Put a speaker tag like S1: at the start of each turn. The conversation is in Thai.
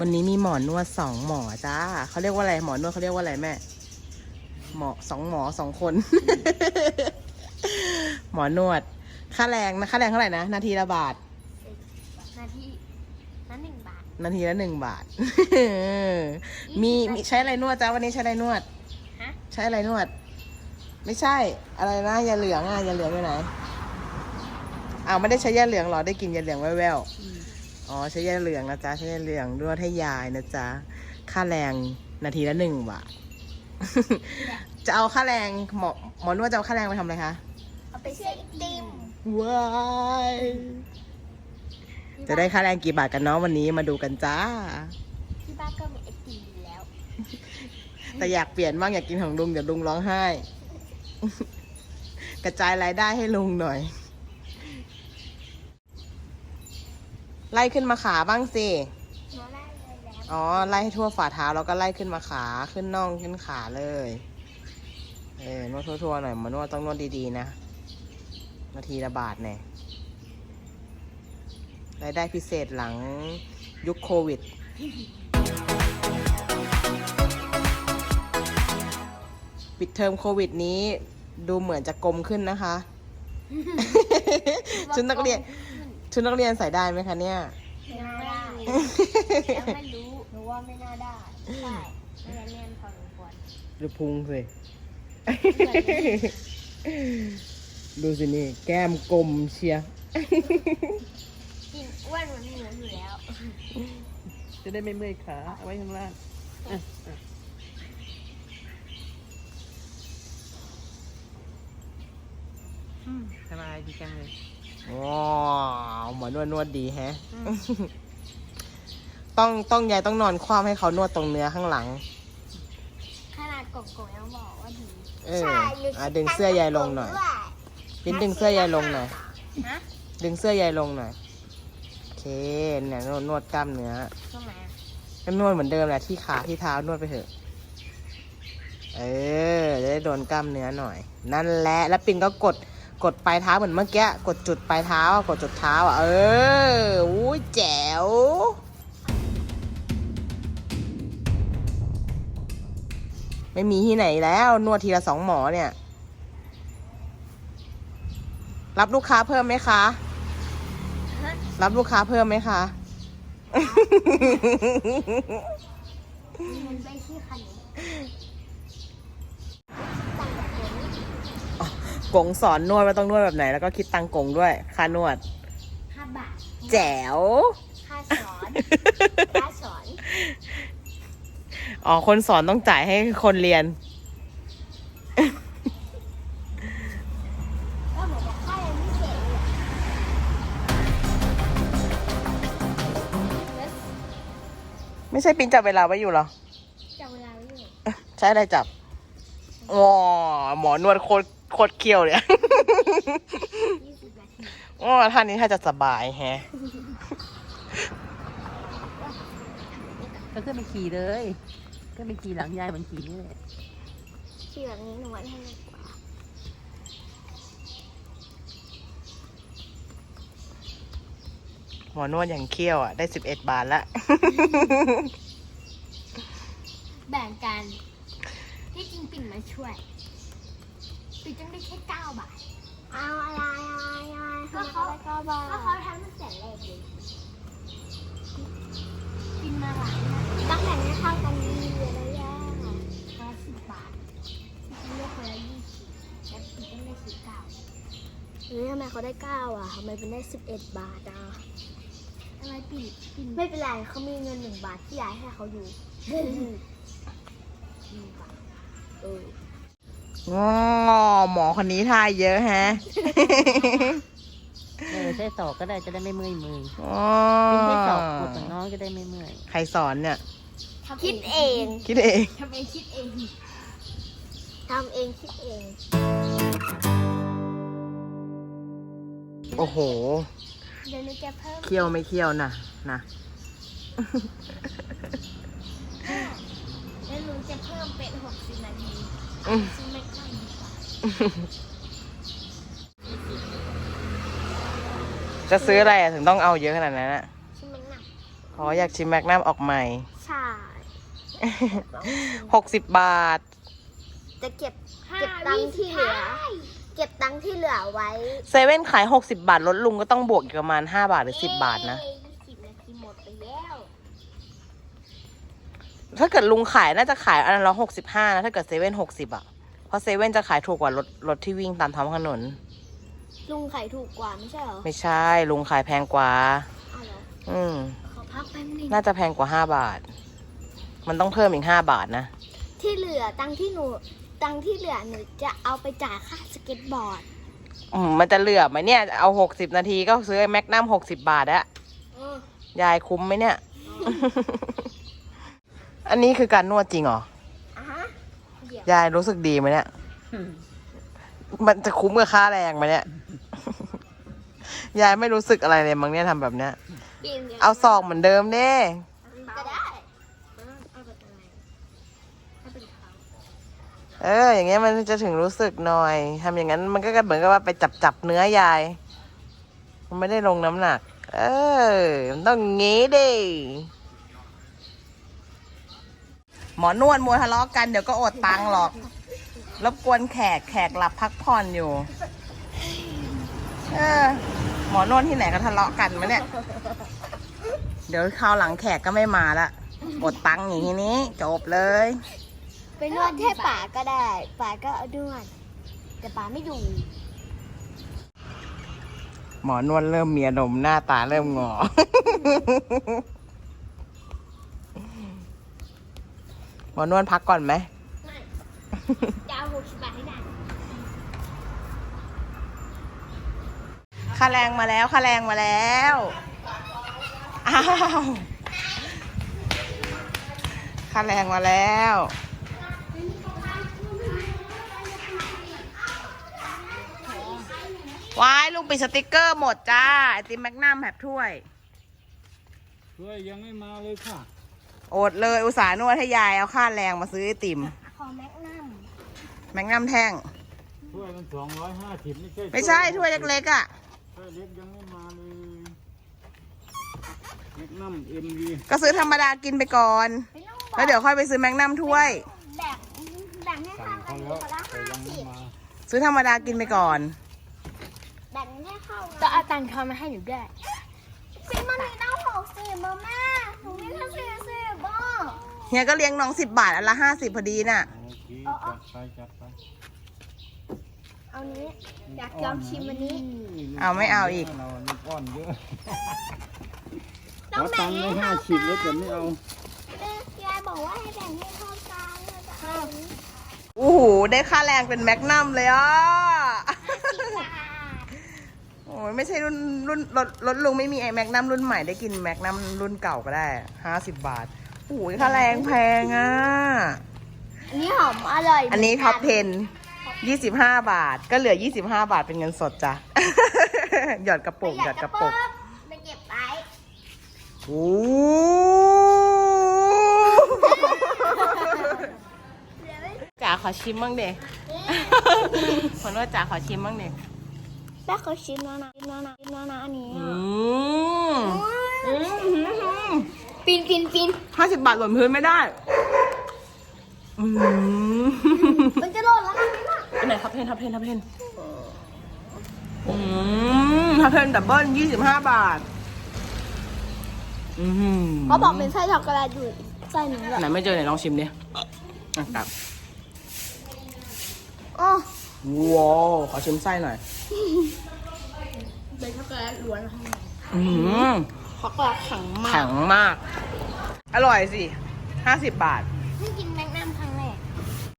S1: วันนี้มีหมอนวดสองหมอจ้าเขาเรียกว่าอะไรหมอนวดเขาเรียกว่าอะไรแม่ หมอสองหมอสองคน หมอนวด ค่าแรงนะค่าแรงเท่าไหร่นะ นาทีละบาท
S2: นาทีนั้นหนึ่งบาท
S1: นาทีละหนึ่งบาท มีมีใช้อะไรนวดจ้าวันนี้ใช้อะไรนวด
S2: ฮะ
S1: ใช้อะไรนวด ไม่ใช่ อะไรนะยาเหลืองอะยาเหลืองอยู่ไหนอ้าวไม่ได้ใช้ยาเหลืองเหรอได้กินยาเหลืองแว่วๆ อ๋อใช้ยาเหลืองนะจ๊ะใช้ยาเหลืองนวดให้ยายนะจ๊ะค่าแรงนาทีละหนึ่งบาทจะเอาค่าแรงหมอหมอนวดจะเอาค่าแรงไปทำอะไรคะ
S2: เอาไปเช็คติม
S1: ว้ายจะได้ค่าแรงกี่บาทกันเนาะวันนี้มาดูกันจ้า
S2: ที่บ้านก็มีไอติมอยู่แล้ว
S1: แต่อยากเปลี่ยนบ้างอยากกินของลุงเดี๋ยวลุงร้องไห้ กระจายรายได้ให้ลุงหน่อย ไล่ขึ้นมาขาบ้างสิ
S2: หนูได้เลยแล้ว
S1: อ๋อ ไล่ให้ทั่วฝ่าเท้าแล้วก็ไล่ขึ้นมาขาขึ้นน่องขึ้นขาเลย เออนวดทั่วๆหน่อยมานวดต้องนวดดีๆนะ นาทีละบาทเนี่ยรายได้พิเศษหลังยุคโควิด ปิดเทอมโควิดนี้ดูเหมือนจะกลมขึ้นนะคะ ชุดนักเรียน ชุดนักเรียนใส่ได้ไหมคะเนี่ย
S2: ยังไม่ได้ยังไม่รู้หนูว่าไม่น่าได้ใช่ไม่งั้นแน่นพอสมควร
S1: ดูพุงสิ ดูสินี่ แก้มกลมเชียร์
S2: กินอ้วนเหมือนหนูอยู่แล้ว
S1: จะได้ไม่เมื่อยขาเอาไว้ข้างล่างสบายดีจังเลย ว้าวหมอนวดนวดดีแฮะ ต้องต้องยายต้องนอนคว่ำให้เขานวดตรงเนื้อข้างหลัง
S2: ขนาดกงๆยังบอกว่าดี
S1: เอออะดึงเสื้อยายลงหน่อยปิ้นดึงเสื้อยายลงหน่อย
S2: ฮะ
S1: ดึงเสื้อยายลงหน่อย โอเคเนี่ยนวดนวดกล้ามเนื้อ
S2: ตรงไหนอะ
S1: ก็นวดเหมือนเดิมแหละที่ขาที่เท้านวดไปเถอะ เออ จะได้โดนกล้ามเนื้อหน่อย นั่นแหละ แล้วปินก็กด กดปลายเท้าเหมือนเมื่อกี้กดจุดปลายเท้ากดจุดเท้าอะเอออุ้ยแจ๋วไม่มีที่ไหนแล้วนวดทีละสองหมอเนี่ย รับลูกค้าเพิ่มไหมคะ รับลูกค้าเพิ่มไหมคะ
S2: มันไม่ใช่ขนมสั่งแบบนี้
S1: กงสอนนวดว่าต้องนวดแบบไหน แล้วก็คิดตังค์กงด้วย ค่านวด
S2: ห้าบาท
S1: แจ๋ว
S2: ค่าสอนค่าสอน
S1: อ๋อ คนสอนต้องจ่ายให้คนเรียน
S2: ก็เหมือนกับค่าเรียนพิเศษเลยแล้ว
S1: ไม่ใช่ปินจับเวลาไว้อยู่เหรอ
S2: จับเวลาไว้อยู่
S1: ใช้อะไรจับว้าหมอนวดโคตร โคตรเคี้ยวเลย
S2: ยี่สิบนาที
S1: อ๋อท่านี้ถ้าจะสบายแฮะ
S3: ก็ขึ้นไปขี่เลยขึ้นไปขี่หลังยายมันขี่นี่แหละ
S2: ที่แบบนี้หนูว่าให้มันกว่า
S1: หมอนวดอย่างเคี้ยวอะ ได้สิบเอ็ดบาทละ
S2: แบ่งกันที่จริงปิ่นมาช่วย ปิ่นจึงได้แค่เก้าบาท เอาอะไรอะไรอะไรก็เขาเก้าบาทก็เขาทำตั้งแต่แรกเลยปิ่นมาหลายนะตั้งแต่นี้เท่ากันดีเลยนะย่าแค่สิบบาทที่เลือกคนละยี่สิบแล้วปิ่นต้องได้สิบเก้า
S4: เฮ้ยทำไมเขาได้เก้าอะทำไมเป็นได้สิบเอ็ดบาทอะ
S2: อะไรปิ่นปิ่น
S4: ไม่เป็นไรเขามีเงินหนึ่งบาทที่ยายให้เขาอยู่หนึ่งบาทเออ
S1: ง้อหมอคนนี้ท่าเยอะแฮะ
S3: เออใช้ศอกก็ได้จะได้ไม่เมื่อยมือ
S1: อ๋อ
S3: กินใช้ศอกกดกับน้องจะได้ไม่เมื่อย
S1: ใครสอนเนี่ย
S2: ทำ
S4: คิดเอง
S1: คิดเอง
S2: ทำเองคิดเอง
S4: ทำเองคิดเอง
S1: โอ้โห
S2: เดี๋ยวหนูจะเพิ่ม
S1: เคี้ยวไม่เคี้ยวนะนะ
S2: เดี๋ยวหนูจะเพิ่มเป็นหกสิบนาที
S1: อืม
S2: ซึ่งไม่ค่อยดีกว่า
S1: จะซื้ออะไรอะถึงต้องเอาเยอะขนาดนั้นอะ
S4: ที่มันหนัก
S1: ขออยากชิมแมกนัมออกใหม่
S4: ใช่
S1: หกสิบบาท
S4: จะเก็บเก็บตังค์ที่เหลือ เก็บตังค์ที่เหลือไว้
S1: เซเว่นขายหกสิบาทลดลุงก็ต้องบวกอีกประมาณห้าบาทหรือสิบบาทนะ
S4: สิบนาทีหมดไปแล้ว
S1: ถ้าเกิดลุงขายน่าจะขายอันละหกสิบห้านะถ้าเกิดเซเว่นหกสิบอะ เพราะเซเว่นจะขายถูกกว่ารถรถที่วิ่งตามท้องถนน
S4: ลุงขายถูกกว่าไม่ใช่เหรอ
S1: ไม่ใช่ ลุงขายแพงกว่า
S4: เอาเหรอ
S1: อืม
S4: ขอพักแป๊บนึง
S1: น่าจะแพงกว่าห้าบาท มันต้องเพิ่มอีกห้าบาทนะ
S4: ที่เหลือตังค์ที่หนูตังค์ที่เหลือหนูจะเอาไปจ่ายค่าสเก็ตบอร์ด
S1: อืมมันจะเหลือไหมเนี่ย เอาหกสิบนาทีก็ซื้อแมกนัมหกสิบาทอะยายคุ้มไหมเนี่ย อันนี้คือการนวดจริงเหรอ
S4: อะฮะเดี๋ยว
S1: ยายรู้สึกดีไหมเนี่ย มันจะคุ้มกับค่าแรงไหมเนี่ย ยายไม่รู้สึกอะไรเลยมั้งเนี่ยทำแบบเนี้ย
S4: ปีนดี๋ยว
S1: เอาซองเหมือนเดิมเด้
S4: ก็ได้เอาไปอะไรให้เป็นเขา
S1: เออ อย่างเงี้ยมันจะถึงรู้สึกหน่อยทำอย่างนั้นมันก็เหมือนกับว่าไปจับจับเนื้อยาย มันไม่ได้ลงน้ำหนัก เออ มันต้องงี้ดิ หมอนวดมัวทะเลาะกันเดี๋ยวก็อดตังค์หรอก รบกวนแขกแขกหลับพักผ่อนอยู่ เออ หมอนวดที่ไหนก็ทะเลาะกันมะเนี่ย เดี๋ยวคราวหลังแขกก็ไม่มาละอดตังค์อย่างทีนี้จบเลย
S4: ไปนวดแค่ป่าก็ได้ป่าก็เอานวดแต่ป่าไม่อยู่
S1: หมอนวดเริ่มมีอารมณ์หน้าตาเริ่มงอ หมอนวดพักก่อนไหม
S4: จะเอาหกสิบบาทให้ได้
S1: ค่าแรงมาแล้วค่าแรงมาแล้วอ้าวค่าแรงมาแล้ววายลุงปิดสติกเกอร์หมดจ้าไอติมแมกนัมแบบถ้วย
S5: ช่วยยังไม่มาเลยค่ะ
S1: อดเลยอุตส่าห์นวดให้ยายเอาค่าแรงมาซื้อไอติม
S4: ขอแมกนัม
S1: แมกนัมแท่ง
S5: ช่วยมันสองร้อยห้าสิบไม่ใช่
S1: ไม่ใช่ถ้วยเล็กๆอะ
S5: ถ้วยเล็กยังไม่มาเลยเล็กน้ำเอ็มวี
S1: ก็ซื้อธรรมดากินไปก่อน
S4: ไม่ต้องบอ
S1: แล้
S4: ก
S1: วเดี๋ยวค่อยไปซื้อแมกนัมถ้วย
S4: แบ่งแบ่งให้
S5: สั่
S4: เข้างกั
S5: เขา
S4: น
S5: แล้ว
S4: คนละ
S5: แต่
S4: ห้า
S5: ยังไม่
S4: สิบ
S5: มา
S1: ซื้อธรรมดากินไปก่อน
S4: แบ่งให้เข้า
S2: ก็เอาตังค์ทอนมาให้หนูด้วย
S4: ซิมันมีตั้งหกสิบมาแม่หนูมีแค่สี่สิบบ้า
S1: เฮียก็เลี้ยงน้องสิบบาทอันละห้าสิบพอดีน่ะ
S5: โอเคจัดไปจัดไป
S4: เอานี้ อยากลองชิมอันนี้
S1: เอาไม่เอาอีก
S5: เราลูกอ้อนเยอะ
S4: ต้อง
S5: เอา
S4: แบ่
S5: ตั
S4: ง
S5: งค์
S4: ให้
S5: ไว้
S4: เท่า
S5: ห้า
S4: กั
S5: สิบแล้ว
S4: น
S5: แต่ไม่เอา
S4: เอ้ยยายบอกว่าให้แบ่งให้เท่ากันเราจะเอา
S1: โอ้โห ได้ค่าแรงเป็นแมกนัมเลยอะ
S4: สิบบาท
S1: โอ้ยไม่ใช่รุ่นรุ่นรถรถลุงไม่มีไอแมกนัมรุ่นใหม่ได้กินแมกนัมรุ่นเก่าก็ได้ห้าสิบบาท โอ้ยค่าแรงแพงอะ
S4: อันนี้หอมอร่อย
S1: อันนี้ท็อป10 25บาท ก็เหลือ25บาทเป็นเงินสดจ้ะ หยอดกระปุกหยอดกระปุก
S4: ไปเก็บไว้
S1: โอ้จ๋าขอชิมบ้างเด็คนว่าจ๋าขอชิมบ้างเด็
S4: แม่เขาชิมแล้วนะชิมแล้วนะชิมแล้วนะอันนี้
S1: อื
S4: อะ
S1: ม
S4: ปีนปีนปีน
S1: ห้าสิบบาทหล่นพื้นไม่ได้อืม
S4: มันจะหล่นแล้วนะนี่น่ะ
S1: อันไหนทับเพนทับเพนทับเพนอืมทับเพนดับเบิ้ลยี่สิบห้าบาท อืม
S4: เขาบอกเป็นไส้ช็อกโกแลตอยู่ไส้หนึ่งเลย
S1: ไหนไม่เจอไหนลองชิมดิอะกลับ
S4: อ๋อ
S1: ว้าวขอชิมไส้หน่อย
S4: เป็นช็อกโกแลตล้วนข้างใน
S1: อืม
S4: ช็อกโกแลตแข็งมาก
S1: แข็งมาก อร่อยสิห้าสิบบาท
S4: ไม่กินแมง